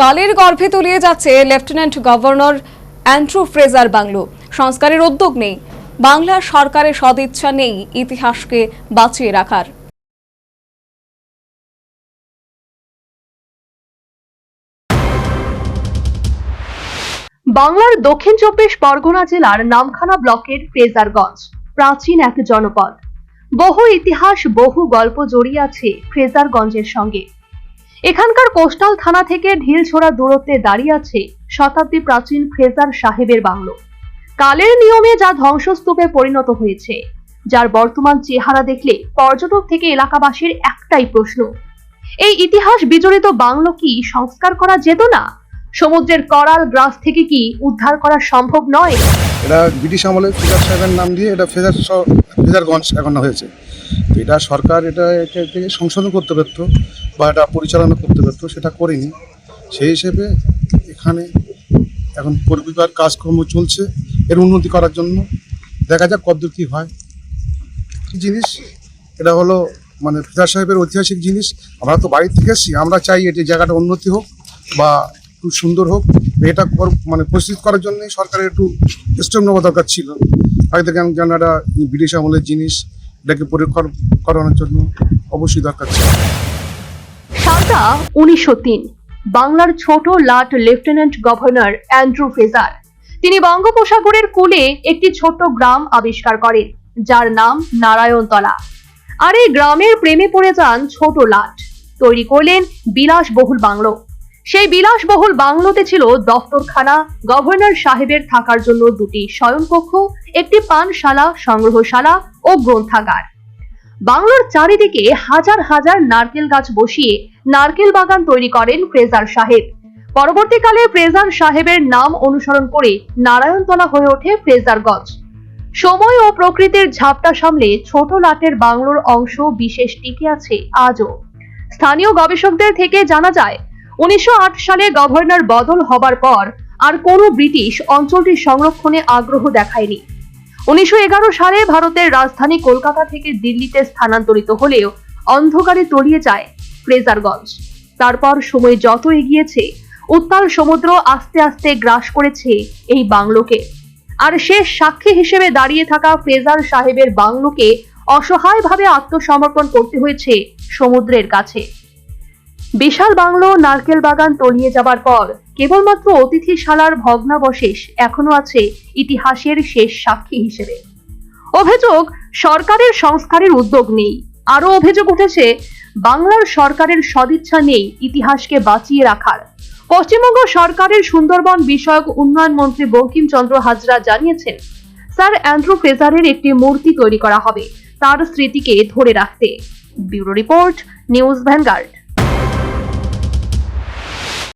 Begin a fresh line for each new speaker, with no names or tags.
কালের গর্ভে তলিয়ে যাচ্ছে lieutenant governor Andrew Fraser bungalow. সংস্কারের উদ্যোগ নেই। বাংলা সরকারের সদিচ্ছা নেই ইতিহাসকে বাঁচিয়ে রাখার।
বাংলার দক্ষিণ চব্বিশ পরগনা জেলার নামখানা ব্লকের ফ্রেজারগঞ্জ, প্রাচীন এক জনপদ। বহু ইতিহাস, বহু গল্প জড়িয়ে আছে ফ্রেজারগঞ্জের সঙ্গে। এখানকার কোস্টাল থানা থেকে ঢিলছোড়া দূরত্বে দাঁড়িয়ে আছে শতাব্দী প্রাচীন ফ্রেজার সাহেবের বাংলো। কালের নিয়মে যা ধ্বংসস্তূপে পরিণত হয়েছে, যার বর্তমান চেহারা দেখলে পর্যটক থেকে এলাকাবাসীর একটাই প্রশ্ন, এই ইতিহাস বিজড়িত বাংলো কি সংস্কার করা যেত না? সমুদ্রের করাল গ্রাস থেকে কি উদ্ধার করা সম্ভব নয়?
এটা ব্রিটিশ আমলে ফেজার সাহেবের নাম দিয়ে এটা ফেজার ফেজারগঞ্জ এখন হয়েছে। এটা সরকার এটা থেকে সংশোধন করতে পারতো। বা এটা পরিচালনা করতে পারতো সেটা করেনি। সেই হিসেবে এখানে এখন পরিবার কাজকর্ম চলছে, এর উন্নতি করার জন্য। দেখা যাক কতদূর কী হয়। কী জিনিস? এটা হলো মানে ফেজার সাহেবের ঐতিহাসিক জিনিস। আমরা তো বাড়ি থেকে এসেছি, আমরা চাই এটি জায়গাটা উন্নতি হোক বা একটু সুন্দর হোক। এটা মানে পরিস্থিতি করার জন্য সরকারের একটু স্টেপ নেওয়া দরকার ছিল। আগে থেকে যেন একটা ব্রিটিশ আমলের জিনিস, এটাকে পরীক্ষা করানোর জন্য অবশ্যই দরকার ছিল।
সালটা উনিশশো বাংলার ছোট লাট লেফটেন্যান্ট গভর্নর অ্যান্ড্রু ফেজার। তিনি বঙ্গোপসাগরের কূলে একটি ছোট্ট গ্রাম আবিষ্কার করেন, যার নাম নারায়ণতলা। আর এই গ্রামের প্রেমে পড়ে যান ছোট লাট। তৈরি করলেন বিলাসবহুল বাংলো। সেই বিলাসবহুল বাংলোতে ছিল দফতরখানা, গভর্নর সাহেবের থাকার জন্য দুটি শয়নকক্ষ, একটি পানশালা, সংগ্রহশালা ও গ্রন্থাগার। বাংলার চারিদিকে হাজার হাজার নারকেল গাছ বসিয়ে নারকেল বাগান তৈরি করেন ফ্রেজার সাহেব। পরবর্তীকালে ফ্রেজার সাহেবের নাম অনুসরণ করে নারায়ণতলা হয়ে ওঠে ফ্রেজারগঞ্জ সময় ও প্রকৃতির ঝাপটা সামলে ছোট লাটের বাংলোর অংশ বিশেষ টিকে আছে আজও। স্থানীয় গবেষকদের থেকে জানা যায়, উনিশশো আট সালে গভর্নর বদল হবার পর আর কোনো ব্রিটিশ অঞ্চলটি সংরক্ষণে আগ্রহ দেখায়নি। উনিশশো সালে ভারতের রাজধানী কলকাতা থেকে দিল্লিতে স্থানান্তরিত হলেও অন্ধকারে তলিয়ে যায় ফ্রেজারগঞ্জ। তারপর সময় যত এগিয়েছে, উত্তাল সমুদ্র আস্তে আস্তে গ্রাস করেছে এই বাংলোকে। আর শেষ সাক্ষী হিসেবে দাঁড়িয়ে থাকা ফ্রেজার সাহেবের বাংলোকে অসহায়ভাবে আত্মসমর্পণ করতে হয়েছে সমুদ্রের কাছে। বিশাল বাংলো নারকেল বাগান তলিয়ে যাবার পর কেবলমাত্র অতিথিশালার ভগ্নাবশেষ এখনও আছে ইতিহাসের শেষ সাক্ষী হিসেবে। অভিযোগ, সরকারের সংস্কারের উদ্যোগ নেই। আরও অভিযোগ উঠেছে, বাংলার সরকারের সদিচ্ছা নেই ইতিহাসকে বাঁচিয়ে রাখার। পশ্চিমবঙ্গ সরকারের সুন্দরবন বিষয়ক উন্নয়ন মন্ত্রী বঙ্কিমচন্দ্র হাজরা জানিয়েছেন, স্যার অ্যান্ড্রু ফ্রেজারের একটি মূর্তি তৈরি করা হবে, তার স্মৃতিকে ধরে রাখতে। Bureau report, news Vanguard.